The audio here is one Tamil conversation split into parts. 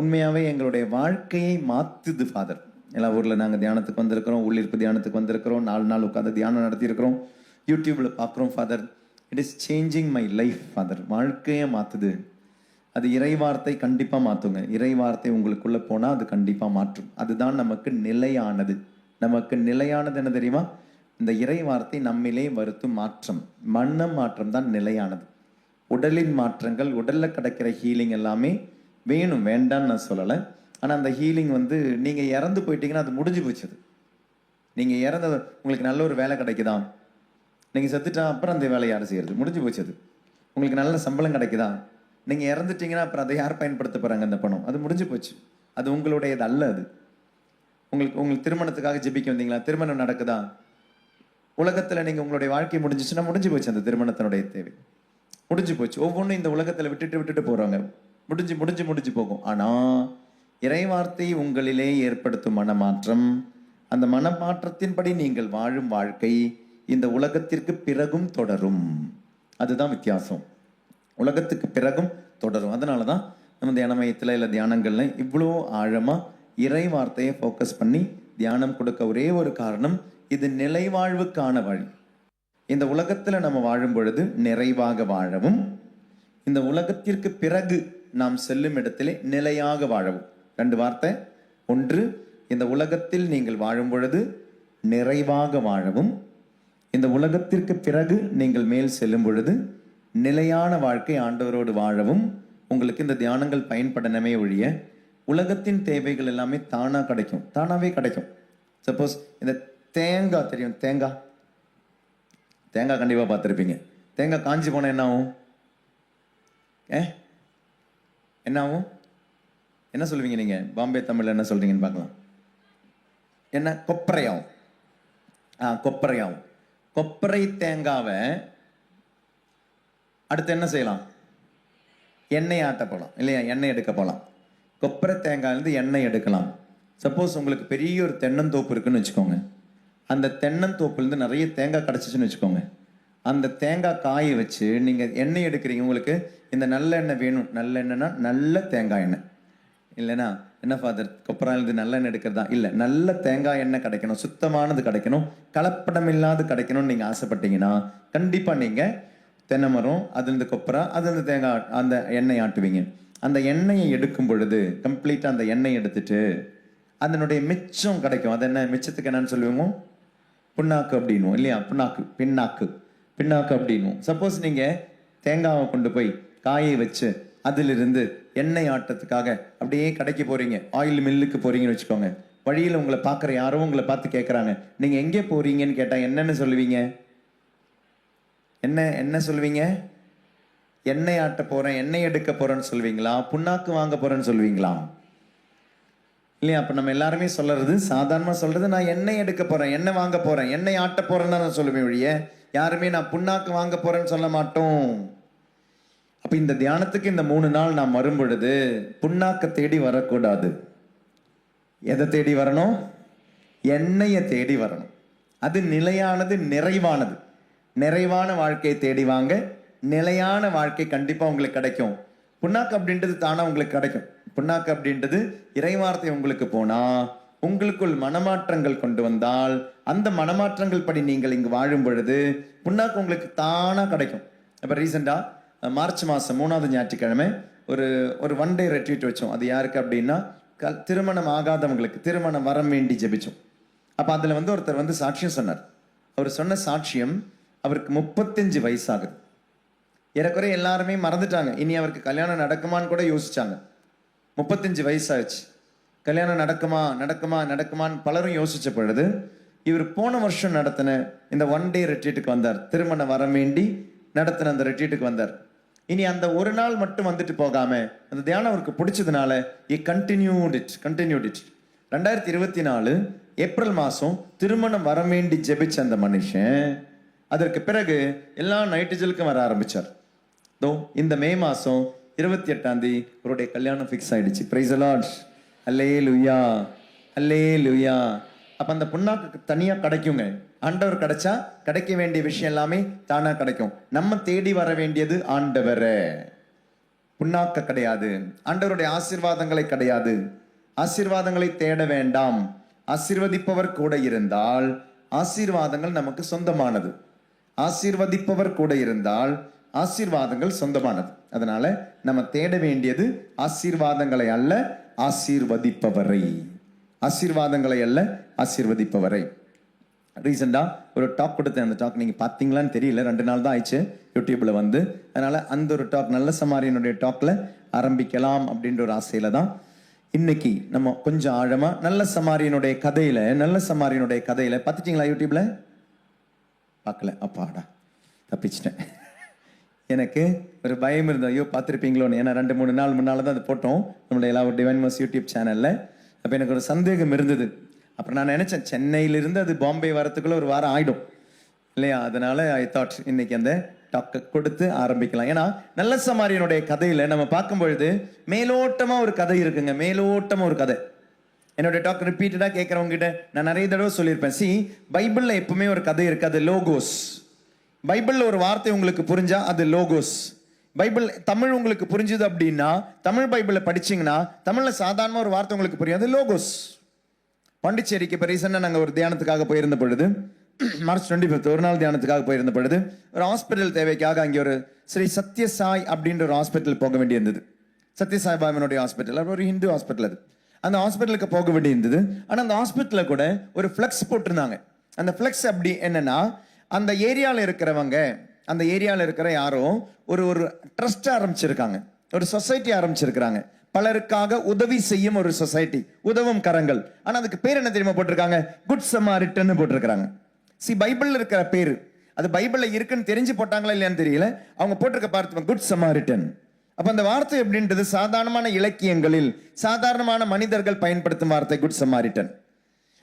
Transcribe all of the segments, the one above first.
உண்மையாகவே எங்களுடைய வாழ்க்கையை மாற்றுது ஃபாதர் எல்லா ஊரில் நாங்கள் தியானத்துக்கு வந்திருக்கிறோம் உள்ளிருப்பு தியானத்துக்கு வந்திருக்கிறோம் நாலு நாள் உட்காந்து தியானம் நடத்தியிருக்கிறோம். யூடியூப்பில் பார்க்குறோம் father it is changing my life father வாழ்க்கையை மாற்றுது அது இறை வார்த்தை கண்டிப்பாக மாற்றுங்க இறை வார்த்தை உங்களுக்குள்ளே போனால் அது கண்டிப்பாக மாற்றும். அதுதான் நமக்கு நிலையானது. நமக்கு நிலையானது என்ன தெரியுமா? இந்த இறை வார்த்தை நம்மிலே வருத்தும் மாற்றம். மன்ன மாற்றம் தான் நிலையானது. உடலின் மாற்றங்கள் உடலில் கிடக்கிற ஹீலிங் எல்லாமே வேணும் வேண்டான்னு நான் சொல்லலை. ஆனால் அந்த ஹீலிங் வந்து நீங்கள் இறந்து போயிட்டீங்கன்னா அது முடிஞ்சு போச்சுது. நீங்கள் இறந்த உங்களுக்கு நல்ல ஒரு வேலை கிடைக்குதா நீங்கள் செத்துட்டா அப்புறம் அந்த வேலையை யார் செய்கிறது முடிஞ்சு போச்சு அது உங்களுக்கு நல்ல சம்பளம் கிடைக்குதா? நீங்கள் இறந்துட்டீங்கன்னா அப்புறம் அதை யார் பயன்படுத்த போகிறாங்க அந்த பணம்? அது முடிஞ்சு போச்சு. அது உங்களுடையது அல்ல அது. உங்களுக்கு உங்களுக்கு திருமணத்துக்காக ஜெபிக்க வந்தீங்களா? திருமணம் நடக்குதா? உலகத்தில் நீங்கள் உங்களுடைய வாழ்க்கை முடிஞ்சிச்சுன்னா முடிஞ்சு போச்சு அந்த திருமணத்தினுடைய தேவை. முடிஞ்சு போச்சு. ஒவ்வொன்றும் இந்த உலகத்தில் விட்டுட்டு விட்டுட்டு போகிறாங்க முடிஞ்சு முடிஞ்சு முடிஞ்சு போகும். ஆனால் இறைவார்த்தை உங்களிலே ஏற்படுத்தும் மனமாற்றம் அந்த மனமாற்றத்தின்படி நீங்கள் வாழும் வாழ்க்கை இந்த உலகத்திற்கு பிறகும் தொடரும். அதுதான் வித்தியாசம். உலகத்துக்கு பிறகும் தொடரும். அதனால தான் நம்ம தியான மையத்தில் இல்லை தியானங்கள்ல இவ்வளோ ஆழமாக இறை வார்த்தையை ஃபோக்கஸ் பண்ணி தியானம் கொடுக்க ஒரே ஒரு காரணம் இது நிலைவாழ்வுக்கான வழி. இந்த உலகத்தில் நம்ம வாழும் பொழுது நிறைவாக வாழவும் இந்த உலகத்திற்கு பிறகு நாம் செல்லும் இடத்திலே நிலையாக வாழவும். ரெண்டு வார்த்தை. ஒன்று இந்த உலகத்தில் நீங்கள் வாழும் பொழுது நிறைவாக வாழவும். இந்த உலகத்திற்கு பிறகு நீங்கள் மேல் செல்லும் பொழுது நிலையான வாழ்க்கை ஆண்டவரோடு வாழவும். உங்களுக்கு இந்த தியானங்கள் பயன்படனமே ஒழிய உலகத்தின் தேவைகள் எல்லாமே தானாக கிடைக்கும். தானாகவே கிடைக்கும். சப்போஸ் இந்த தேங்காய் தெரியும். தேங்காய். தேங்காய் கண்டிப்பாக பார்த்துருப்பீங்க. தேங்காய் காஞ்சி போனால் என்ன ஆகும்? ஏ? என்ன ஆகும் என்ன சொல்லுவீங்க நீங்கள் பாம்பே தமிழில் என்ன சொல்கிறீங்கன்னு பார்க்கலாம். என்ன? கொப்பரையாகும் ஆ கொப்பரையாகும் கொப்பரை தேங்காவை அடுத்து என்ன செய்யலாம்? எண்ணெய் ஆட்ட போகலாம் இல்லையா? எண்ணெய் எடுக்க போகலாம் கொப்பரை தேங்காயிலேருந்து எண்ணெய் எடுக்கலாம். சப்போஸ் உங்களுக்கு பெரிய ஒரு தென்னந்தோப்பு இருக்குன்னு வச்சுக்கோங்க. அந்த தென்னந்தோப்புலேருந்து நிறைய தேங்காய் கிடச்சிச்சுன்னு வச்சுக்கோங்க. அந்த தேங்காய் காயை வச்சு நீங்கள் எண்ணெய் எடுக்கிறீங்க உங்களுக்கு இந்த நல்ல எண்ணெய் வேணும். நல்ல எண்ணெய்னா நல்ல தேங்காய் எண்ணெய். இல்லைனா என்ன ஃபாதர் கொப்பராயிலிருந்து நல்ல எண்ணெய் எடுக்கிறதா? இல்லை நல்ல தேங்காய் எண்ணெய் கிடைக்கணும் சுத்தமானது கிடைக்கணும் கலப்படம் இல்லாத கிடைக்கணும்னு நீங்கள் ஆசைப்பட்டீங்கன்னா கண்டிப்பாக நீங்கள் தென்னை மரம் அதுலேருந்து கொப்பரா அதுலேருந்து தேங்காய் அந்த எண்ணெய் ஆட்டுவீங்க. அந்த எண்ணெயை எடுக்கும் பொழுது கம்ப்ளீட்டாக அந்த எண்ணெய் எடுத்துட்டு அதனுடைய மிச்சம் கிடைக்கும். அது என்ன? மிச்சத்துக்கு என்னன்னு சொல்லுவோம்? புண்ணாக்கு அப்படின்வோம் இல்லையா? புண்ணாக்கு பின்னாக்கு. பின்னாக்கு அப்படின்னும். சப்போஸ் நீங்கள் தேங்காவை கொண்டு போய் காயை வச்சு அதிலிருந்து எண்ணெய் ஆட்டத்துக்காக அப்படியே கடைக்கு போறீங்க. ஆயில் மில்லுக்கு போறீங்கன்னு வச்சுக்கோங்க. வழியில் உங்களை பார்க்குற யாரோ உங்களை பார்த்து கேட்குறாங்க நீங்கள் எங்கே போறீங்கன்னு கேட்டால் என்னென்னு சொல்லுவீங்க? என்ன என்ன சொல்லுவீங்க? எண்ணெய் ஆட்ட போகிறேன் எண்ணெய் எடுக்க போகிறேன்னு சொல்லுவீங்களா? புண்ணாக்கு வாங்க போகிறேன்னு சொல்லுவீங்களா? இல்லையா? அப்போ நம்ம எல்லாருமே சொல்கிறது சாதாரணமாக சொல்கிறது நான் எண்ணெய் எடுக்க போகிறேன் எண்ணெய் வாங்க போகிறேன் எண்ணெய் ஆட்ட போகிறேன்னு தான் நான் சொல்லுவேன் ஒழிய யாருமே நான் புண்ணாக்கு வாங்க போகிறேன்னு சொல்ல மாட்டோம். அப்போ இந்த தியானத்துக்கு இந்த மூணு நாள் நான் வரும்பொழுது புண்ணாக்கை புண்ணாக்க தேடி வரக்கூடாது. எதை தேடி வரணும்? எண்ணெயை தேடி வரணும். அது நிலையானது நிறைவானது. நிறைவான வாழ்க்கையை தேடி வாங்க நிலையான வாழ்க்கை கண்டிப்பாக உங்களுக்கு கிடைக்கும். புண்ணாக்கு அப்படின்றது தானாக உங்களுக்கு கிடைக்கும். புண்ணாக்கு அப்படின்றது இறைவார்த்தை உங்களுக்கு போனா உங்களுக்குள் மனமாற்றங்கள் கொண்டு வந்தால் அந்த மனமாற்றங்கள் படி நீங்கள் இங்கு வாழும் பொழுது புண்ணாக்கு உங்களுக்கு தானாக கிடைக்கும். இப்போ ரீசெண்டாக மார்ச் மாதம் மூணாவது ஞாயிற்றுக்கிழமை ஒரு ஒரு ஒன் டே ரெட்ரீட் வச்சோம். அது யாருக்கு அப்படின்னா க திருமணம் ஆகாதவங்களுக்கு திருமணம் வரம் வேண்டி ஜெபிச்சோம். அப்போ அதில் வந்து ஒருத்தர் வந்து சாட்சியம் சொன்னார். அவர் சொன்ன சாட்சியம் அவருக்கு முப்பத்தஞ்சு வயசாகுது. ஏறக்குறைய எல்லாருமே மறந்துட்டாங்க. இனி அவருக்கு கல்யாணம் நடக்குமான்னு கூட யோசிச்சாங்க. முப்பத்தஞ்சு வயசாச்சு கல்யாணம் நடக்குமா நடக்குமா நடக்குமான்னு பலரும் யோசிச்ச பொழுது இவர் போன வருஷம் நடத்தின இந்த ஒன் டே ரெட்ரீட்டுக்கு வந்தார். திருமணம் வர வேண்டி நடத்தின அந்த ரெட்ரீட்டுக்கு வந்தார். இனி அந்த ஒரு நாள் மட்டும் வந்துட்டு போகாம அந்த தியானம் அவருக்கு பிடிச்சதுனால I continued it continued it ரெண்டாயிரத்தி இருபத்தி நாலு ஏப்ரல் மாதம் திருமணம் வர வேண்டி ஜெபிச்ச அந்த மனுஷன் அதற்கு பிறகு எல்லா நைட்டுஜலுக்கும் வர ஆரம்பிச்சார். தோ இந்த மே மாதம் இருபத்தி எட்டாம் தேதி அவருடைய கல்யாணம் ஃபிக்ஸ் ஆயிடுச்சு. பிரைஸ் அலாட் அல்லே லுயா அல்லே லுயா அப்போ அந்த புண்ணாக்கு தனியாக கிடைக்குங்க. ஆண்டவர் கிடைச்சா கிடைக்க வேண்டிய விஷயம் எல்லாமே தானாக கிடைக்கும். நம்ம தேடி வர வேண்டியது ஆண்டவரை. புண்ணாக்க கிடையாது. ஆண்டவருடைய ஆசீர்வாதங்களை கிடையாது. ஆசீர்வாதங்களை தேட வேண்டாம். ஆசீர்வதிப்பவர் கூட இருந்தால் ஆசீர்வாதங்கள் நமக்கு சொந்தமானது. ஆசீர்வதிப்பவர் கூட இருந்தால் ஆசீர்வாதங்கள் சொந்தமானது. அதனால நம்ம தேட வேண்டியது ஆசீர்வாதங்களை அல்ல ஆசீர்வதிப்பவரை. ஆசீர்வாதங்களை அல்ல ஆசீர்வதிப்பவரை. ரீசெண்டாக ஒரு டாக் கொடுத்தேன் அந்த டாக் நீங்கள் பார்த்தீங்களான்னு தெரியல. ரெண்டு நாள் தான் ஆயிடுச்சு யூடியூப்பில் வந்து. அதனால் அந்த ஒரு டாக் நல்ல சமாரியனுடைய டாக்ல ஆரம்பிக்கலாம் அப்படின்ற ஒரு ஆசையில தான் இன்னைக்கு நம்ம கொஞ்சம் ஆழமாக நல்ல சமாரியனுடைய கதையில நல்ல சமாரியனுடைய கதையில பார்த்துட்டீங்களா யூடியூப்ல? பார்க்கல. அப்பாடா தப்பிச்சிட்டேன். எனக்கு ஒரு பயம் இருந்தது. ஐயோ பார்த்துருப்பீங்களோன்னு. ஏன்னா ரெண்டு மூணு நாள் முன்னால் தான் அது போட்டோம். நம்மளுடைய எல்லா டிவைன் மாஸ் யூடியூப் சேனலில் அப்போ எனக்கு ஒரு சந்தேகம் இருந்தது. அப்புறம் நான் நினச்சேன் சென்னையிலிருந்து அது பாம்பே வரத்துக்குள்ளே ஒரு வாரம் ஆகிடும் இல்லையா? அதனால் ஐ தாட் இன்னைக்கு அந்த டாக் கொடுத்து ஆரம்பிக்கலாம். ஏன்னா நல்ல சமாரியனுடைய கதையில் நம்ம பார்க்கும் பொழுது ஒரு கதை இருக்குங்க. மேலோட்டமாக ஒரு கதை. என்னுடைய டாக் ரிப்பீட்டடாக கேட்குறவங்ககிட்ட நான் நிறைய தடவை சொல்லியிருப்பேன். சி பைபிளில் எப்பவுமே ஒரு கதை இருக்குது அது லோகோஸ் பைபிளில் ஒரு வார்த்தை உங்களுக்கு புரிஞ்சா அது லோகோஸ். பைபிள் தமிழ் உங்களுக்கு புரிஞ்சுது அப்படின்னா தமிழ் பைபிளை படிச்சிங்கன்னா தமிழில் சாதாரணமாக ஒரு வார்த்தை உங்களுக்கு புரியும். அது லோகோஸ். பாண்டிச்சேரிக்கு இப்போ ரீசெண்டாக நாங்கள் ஒரு தியானத்துக்காக போயிருந்த பொழுது மார்ச் டுவெண்ட்டி ஃபிஃப்த் ஒரு நாள் தியானத்துக்காக போயிருந்த பொழுது ஒரு ஹாஸ்பிட்டல் தேவைக்காக அங்கே ஒரு ஸ்ரீ சத்யசாய் அப்படின்ற ஒரு ஹாஸ்பிட்டல் போக வேண்டியிருந்தது. சத்யசாய் பாபனுடைய ஹாஸ்பிட்டல் அப்புறம் ஒரு ஹிந்து ஹாஸ்பிட்டல் அது. அந்த ஹாஸ்பிட்டலுக்கு போக வேண்டியிருந்தது. ஆனால் அந்த ஹாஸ்பிட்டலில் கூட ஒரு ஃப்ளெக்ஸ் போட்டிருந்தாங்க. அந்த ஃப்ளெக்ஸ் அப்படி என்னென்னா அந்த ஏரியாவில் இருக்கிறவங்க அந்த ஏரியாவில் இருக்கிற யாரும் ஒரு ஒரு ட்ரஸ்ட் ஆரம்பிச்சிருக்காங்க. ஒரு சொசைட்டி ஆரம்பிச்சிருக்கிறாங்க. பலருக்காக உதவி செய்யும் ஒரு சொசைட்டி உதவும் கரங்கள். ஆனால் அதுக்கு பேர் என்ன தெரியுமா போட்டிருக்காங்க? குட் சமாரிட்டன் போட்டிருக்கிறாங்க. சி பைபிளில் இருக்கிற பேர் அது பைபிளில் இருக்குன்னு தெரிஞ்சு போட்டாங்களா இல்லையான்னு தெரியல. அவங்க போட்டிருக்க பார்த்து குட் சமாரிட்டன். அப்போ அந்த வார்த்தை எப்படின்றது? சாதாரணமான இலக்கியங்களில் சாதாரணமான மனிதர்கள் பயன்படுத்தும் வார்த்தை குட் சமாரிட்டன்.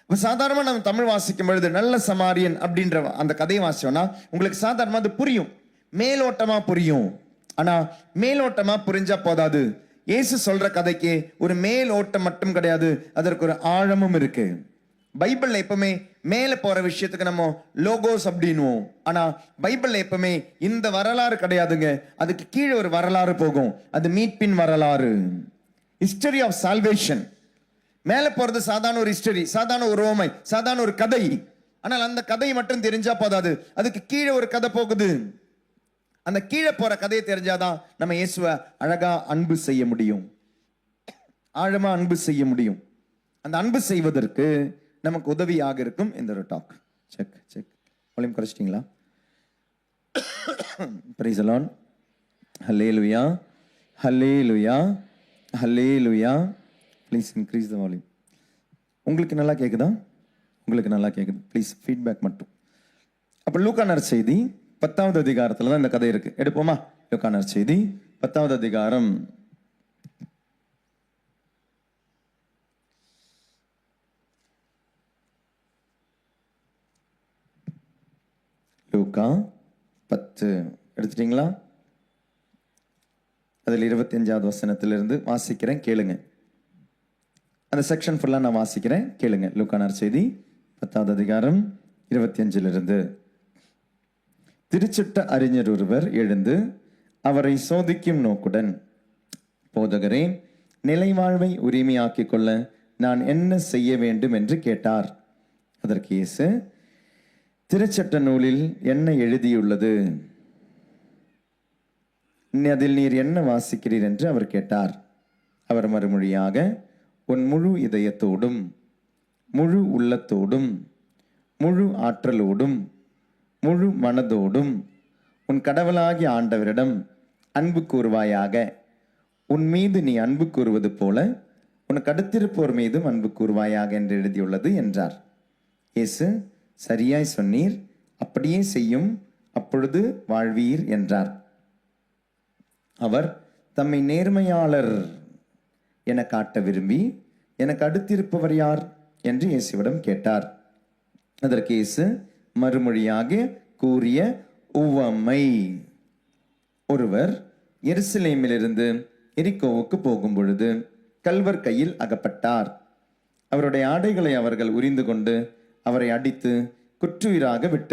சாதாரணமாக நம்ம தமிழ் வாசிக்கும் பொழுது நல்ல சமாரியன் அப்படின்ற அந்த கதையை வாசிச்சோம்னா உங்களுக்கு சாதாரணமாக அது புரியும். மேலோட்டமாக புரியும். ஆனால் மேலோட்டமாக புரிஞ்சால் போதாது. இயேசு சொல்கிற கதைக்கு ஒரு மேலோட்டம் மட்டும் கிடையாது அதற்கு ஒரு ஆழமும் இருக்குது பைபிளில் எப்பவுமே மேலே போகிற விஷயத்துக்கு நம்ம லோகோஸ் அப்படின்வோம் ஆனால் பைபிளில் எப்பவுமே இந்த வரலாறு கிடையாதுங்க. அதுக்கு கீழே ஒரு வரலாறு போகும். அது மீட்பின் வரலாறு. ஹிஸ்டரி ஆஃப் சால்வேஷன் மேலே போகிறது சாதாரண ஒரு ஹிஸ்டரி சாதாரண ஒரு ஓமை சாதாரண ஒரு கதை. ஆனால் அந்த கதை மட்டும் தெரிஞ்சா போதாது. அதுக்கு கீழே ஒரு கதை போகுது. அந்த கீழே போகிற கதையை தெரிஞ்சாதான் நம்ம இயேசுவை அழகா அன்பு செய்ய முடியும். ஆழமாக அன்பு செய்ய முடியும். அந்த அன்பு செய்வதற்கு நமக்கு உதவியாக இருக்கும் இந்த ஒரு டாக் செக் செக் வால்யூம் குறைச்சிட்டிங்களா? பிரைசலான் அலான் hallelujah hallelujah hallelujah please increase the volume உங்களுக்கு நல்லா கேட்குதா உங்களுக்கு நல்லா கேட்குது ப்ளீஸ் ஃபீட்பேக் மட்டும். அப்போ லூக்கானர் செய்தி பத்தாவது அதிகாரத்தில் தான் இந்த கதை இருக்கு. எடுப்போமா? லூக்கானர் செய்தி பத்தாவது அதிகாரம். லூக்கா பத்து. எடுத்துட்டீங்களா? அதில் இருபத்தஞ்சாவது வசனத்திலிருந்து வாசிக்கிறேன் கேளுங்க. அந்த செக்ஷன் ஃபுல்லாக நான் வாசிக்கிறேன். கேளுங்க. லூக்கானார் செய்தி பத்தாவது அதிகாரம் இருபத்தி அஞ்சிலிருந்து. திருச்சிட்ட அறிஞர் ஒருவர் எழுந்து அவரை சோதிக்கும் நோக்குடன் போதகரே நிலைவாழ்வை உரிமையாக்கிக் கொள்ள நான் என்ன செய்ய வேண்டும்? என்று கேட்டார். அதற்கு இயேசு திருச்சட்ட நூலில் என்ன எழுதியுள்ளது? அதில் நீர் என்ன வாசிக்கிறீர்? என்று அவர் கேட்டார். அவர் மறுமொழியாக உன் முழு இதயத்தோடும் முழு உள்ளத்தோடும் முழு ஆற்றலோடும் முழு மனதோடும் உன் கடவுளாகிய ஆண்டவரிடம் அன்பு கூறுவாயாக. உன் மீது நீ அன்பு கூறுவது போல உனக்கு அடுத்திருப்போர் மீதும் அன்பு கூறுவாயாக என்று எழுதியுள்ளது என்றார். இயேசு சரியாய் சொன்னீர் அப்படியே செய்யும் அப்பொழுது வாழ்வீர் என்றார். அவர் தம்மை நேர்மையாளர் என காட்ட விரும்பி எனக்கு அடுத்திருப்பவர் யார்? என்று இயேசுவிடம் கேட்டார். அதற்கு இயேசு மறுமொழியாக கூறிய உவமை. ஒருவர் எருசலேமிலிருந்து எரிக்கோவுக்கு போகும் பொழுது கல்வர் கையில் அகப்பட்டார். அவருடைய ஆடைகளை அவர்கள் உரிந்து கொண்டு அவரை அடித்து குற்றுயிராக விட்டு